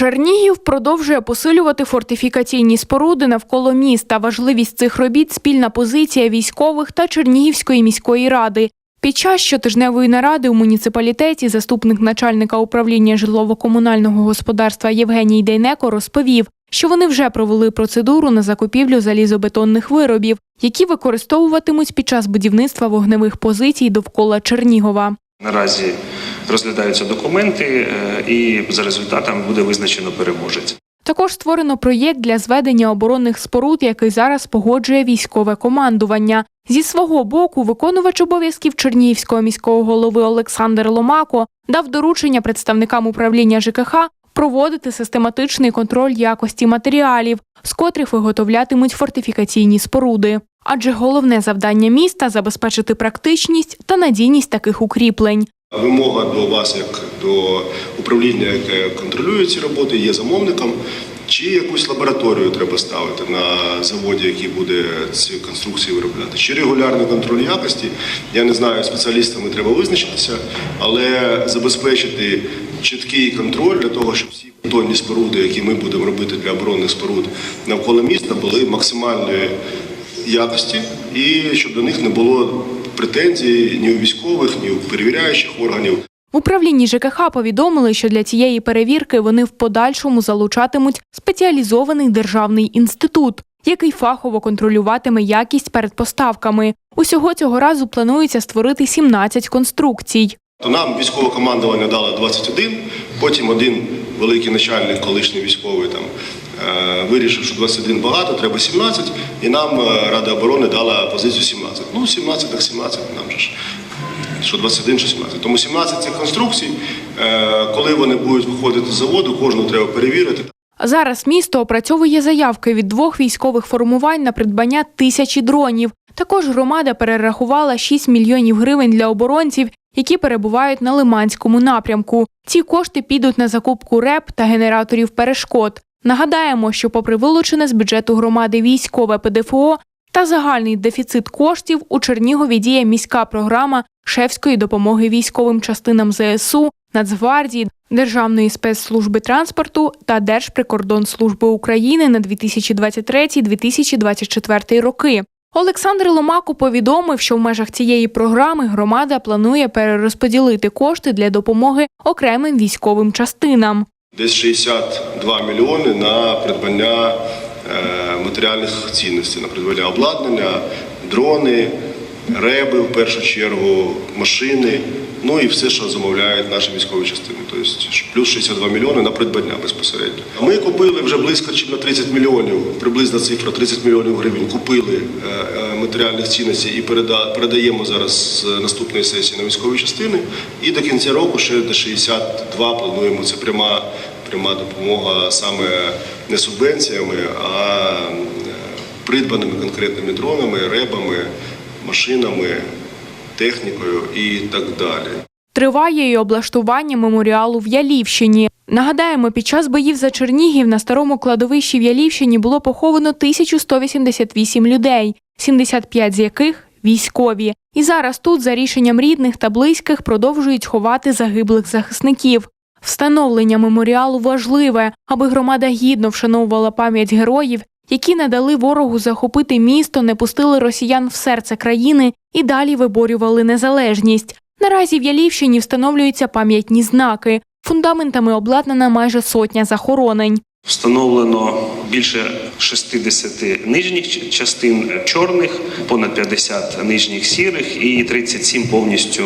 Чернігів продовжує посилювати фортифікаційні споруди навколо міста. Важливість цих робіт спільна позиція військових та Чернігівської міської ради. Під час щотижневої наради у муніципалітеті заступник начальника управління житлово-комунального господарства Євгеній Дейнеко розповів, що вони вже провели процедуру на закупівлю залізобетонних виробів, які використовуватимуть під час будівництва вогневих позицій довкола Чернігова. Наразі розглядаються документи, е, і за результатами буде визначено переможець. Також створено проєкт для зведення оборонних споруд, який зараз погоджує військове командування. Зі свого боку, виконувач обов'язків Чернігівського міського голови Олександр Ломако дав доручення представникам управління ЖКХ проводити систематичний контроль якості матеріалів, з котрих виготовлятимуть фортифікаційні споруди. Адже головне завдання міста забезпечити практичність та надійність таких укріплень. Вимога до вас, як до управління, яке контролює ці роботи, є замовником. Чи якусь лабораторію треба ставити на заводі, який буде ці конструкції виробляти? Чи регулярний контроль якості? Я не знаю, спеціалістами треба визначитися, але забезпечити чіткий контроль для того, щоб всі бетонні споруди, які ми будемо робити для оборонних споруд навколо міста, були максимальної якості, і щоб до них не було претензій ні у військових, ні у перевіряючих органів. В управлінні ЖКХ повідомили, що для цієї перевірки вони в подальшому залучатимуть спеціалізований державний інститут, який фахово контролюватиме якість перед поставками. Усього цього разу планується створити 17 конструкцій. То нам військове командування дало 21, потім один великий начальник, колишній військовий там вирішив, що 21 багато, треба 17, і нам е, Рада оборони дала позицію 17. Ну, 17 так 17, нам же ж що 21, що 17. Тому 17 цих конструкцій, е, коли вони будуть виходити з заводу, кожну треба перевірити. Зараз місто опрацьовує заявки від двох військових формувань на придбання тисячі дронів. Також громада перерахувала 6 мільйонів гривень для оборонців, які перебувають на Лиманському напрямку. Ці кошти підуть на закупку РЕП та генераторів перешкод. Нагадаємо, що попри вилучене з бюджету громади військове ПДФО та загальний дефіцит коштів, у Чернігові діє міська програма шефської допомоги військовим частинам ЗСУ, Нацгвардії, Державної спецслужби транспорту та Держприкордонслужби України на 2023-2024 роки. Олександр Ломако повідомив, що в межах цієї програми громада планує перерозподілити кошти для допомоги окремим військовим частинам. Десь 62 мільйони на придбання е, матеріальних цінностей, на придбання обладнання, дрони, реби в першу чергу, машини, ну і все, що замовляють наші військові частини. Тобто плюс 62 мільйони на придбання безпосередньо. Ми купили вже близько чим на 30 мільйонів, приблизна цифра 30 мільйонів гривень. Купили е, е, матеріальних цінностей і передаємо зараз з наступної сесії на військові частини. І до кінця року ще до 62 плануємо. Це пряма пряма допомога саме не субвенціями, а е, придбаними конкретними дронами, ребами, машинами, технікою і так далі. Триває і облаштування меморіалу в Ялівщині. Нагадаємо, під час боїв за Чернігів на старому кладовищі в Ялівщині було поховано 1188 людей, 75 з яких військові. І зараз тут, за рішенням рідних та близьких, продовжують ховати загиблих захисників. Встановлення меморіалу важливе, аби громада гідно вшановувала пам'ять героїв, які не дали ворогу захопити місто, не пустили росіян в серце країни і далі виборювали незалежність. Наразі в Ялівщині встановлюються пам'ятні знаки. Фундаментами обладнана майже сотня захоронень. Встановлено більше 60 нижніх частин чорних, понад 50 нижніх сірих і 37 повністю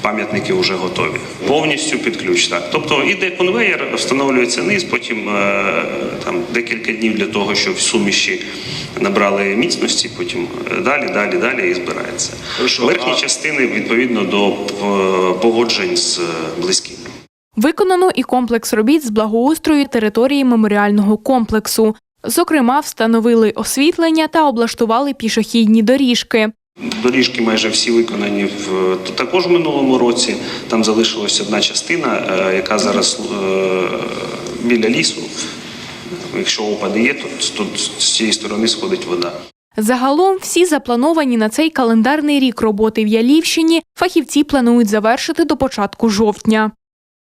пам'ятники вже готові. Повністю під ключ. Так. Тобто іде конвейер, встановлюється низ, потім е, там декілька днів для того, щоб суміші набрали міцності, потім е, далі, далі, далі і збирається. Верхні частини відповідно до е, погоджень з близькими. Виконано і комплекс робіт з благоустрою території меморіального комплексу. Зокрема, встановили освітлення та облаштували пішохідні доріжки. Доріжки майже всі виконані в також в минулому році. Там залишилась одна частина, е, яка зараз е, біля лісу. Якщо опади є, то тут з цієї сторони сходить вода. Загалом всі заплановані на цей календарний рік роботи в Ялівщині фахівці планують завершити до початку жовтня.